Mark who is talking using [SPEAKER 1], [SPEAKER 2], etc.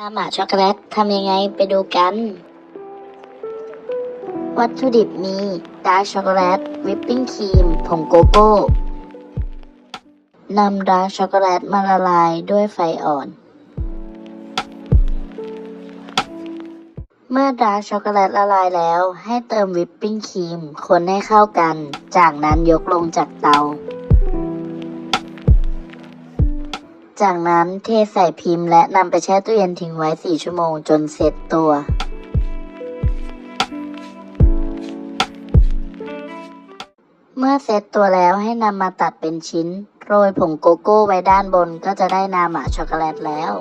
[SPEAKER 1] น้ำหมาช็อกโกแลตทำยังไงไปดูกัน วัตถุดิบมีดาร์กช็อกโกแลต วิปปิ้งครีม ผงโกโก้ นำดาร์กช็อกโกแลตมาละลายด้วยไฟอ่อน เมื่อดาร์กช็อกโกแลตละลายแล้ว ให้เติมวิปปิ้งครีม คนให้เข้ากัน จากนั้นยกลงจากเตา จากนั้นเทใส่พิมพ์และนำไปแช่ตู้เย็นทิ้งไว้ 4 ชั่วโมงจนเสร็จตัว เมื่อเสร็จตัวแล้วให้นำมาตัดเป็นชิ้น โรยผงโกโก้ไว้ด้านบนก็จะได้นาหมาช็อกโกแลตแล้ว